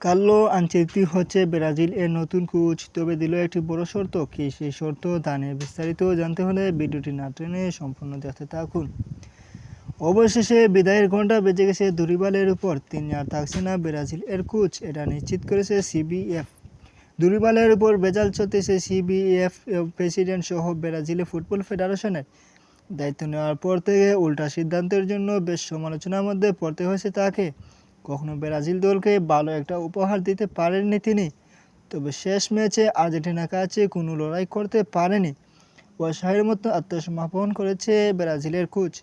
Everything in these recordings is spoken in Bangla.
কার্লো আনচেলত্তি হচ্ছে ব্রাজিল এর নতুন কোচ। তবে দিল একটি বড় শর্ত, কি সেই শর্ত তা নিয়ে বিস্তারিত জানতে হলে ভিডিওটি না টেনে সম্পূর্ণ দেখতে থাকুন। অবশেষে বিদায়ের ঘণ্টা বেজে গেছে দুরিবালের উপর। তিনি আর থাকছে না ব্রাজিল এর কোচ, এটা নিশ্চিত করেছে সিবিএফ। দুরিবালের উপর বেজাল চলতেছে সিবিএফ প্রেসিডেন্ট সহ ব্রাজিলের ফুটবল ফেডারেশনের। দায়িত্ব নেওয়ার পর থেকে উল্টা সিদ্ধান্তের জন্য বেশ সমালোচনার মধ্যে পড়তে হয়েছে তাকে। কখনো ব্রাজিল দলকে ভালো একটা উপহার দিতে পারেননি তিনি। তবে শেষ ম্যাচে আর্জেন্টিনার কাছে কোনো লড়াই করতে পারেনি। অসহায়ের মতো আত্মসমর্পণ করেছে ব্রাজিলের কোচ।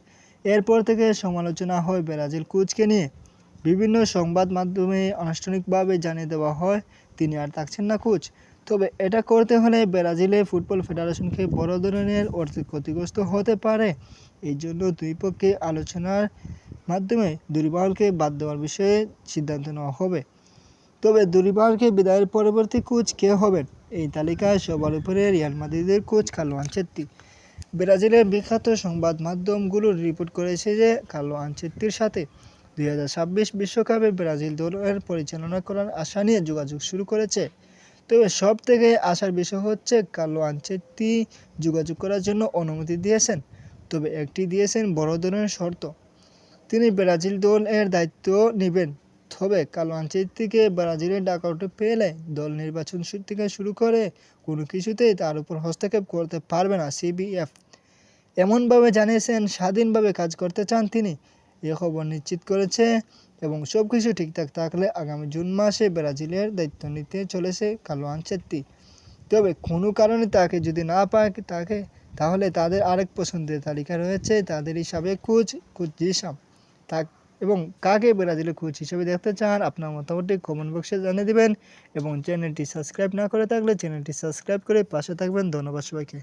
এরপর থেকে সমালোচনা হয় ব্রাজিল কোচকে নিয়ে। বিভিন্ন সংবাদ মাধ্যমে আনুষ্ঠানিকভাবে জানিয়ে দেওয়া হয়, তিনি আর থাকছেন না কোচ। তবে এটা করতে হলে ব্রাজিলে ফুটবল ফেডারেশনকে বড় ধরনের অর্থিক ক্ষতিগ্রস্ত হতে পারে। এই জন্য দুই পক্ষে আলোচনার মাধ্যমে দুর্বলকে বাদ দেওয়ার বিষয়ে সিদ্ধান্ত নেওয়া হবে। তবে দুর্বলকে বিদায়ের পরবর্তী কোচ কে হবেন? এই তালিকায় সবার উপরে রিয়াল মাদ্রিদের কোচ কার্লো আনচেত্তি। ব্রাজিলের বিখ্যাত সংবাদ মাধ্যমগুলো রিপোর্ট করেছে যে কার্লো আনচেত্তির সাথে দুই বিশ্বকাপে ব্রাজিল দলের পরিচালনা করার আশা নিয়ে যোগাযোগ শুরু করেছে। তবে সব থেকে আশার বিষয় হচ্ছে কার্লো আনচেত্তি যোগাযোগ করার জন্য অনুমতি দিয়েছেন। তবে একটি দিয়েছেন বড় ধরনের শর্ত। তিনি ব্রাজিল দলের দায়িত্ব নেবেন। তবে কালো আনচেত্তিকে ব্রাজিলের ডাকআউটে পেলে দল নির্বাচন থেকে শুরু করে কোনো কিছুতেই তার উপর হস্তক্ষেপ করতে পারবে না সিবিএফ। এমনভাবে জানিয়েছেন, স্বাধীনভাবে কাজ করতে চান তিনি। এ খবর নিশ্চিত করেছে এবং সব কিছু ঠিকঠাক থাকলে আগামী জুন মাসে ব্রাজিলের দায়িত্ব নিতে চলেছে কালো আনচেত্তি তবে কোনো কারণে তাকে যদি না পায় তাকে, তাহলে তাদের আরেক পছন্দের তালিকা রয়েছে তাদের হিসাবে কোচ কোচ জিসাম। তা এবং কাকে ব্রাজিলের কোচ হিসেবে দেখতে চান আপনার মতামতটি কমেন্ট বক্সে জানিয়ে দেবেন এবং চ্যানেলটি সাবস্ক্রাইব না করে থাকলে চ্যানেলটি সাবস্ক্রাইব করে পাশে থাকবেন। ধন্যবাদ সবাইকে।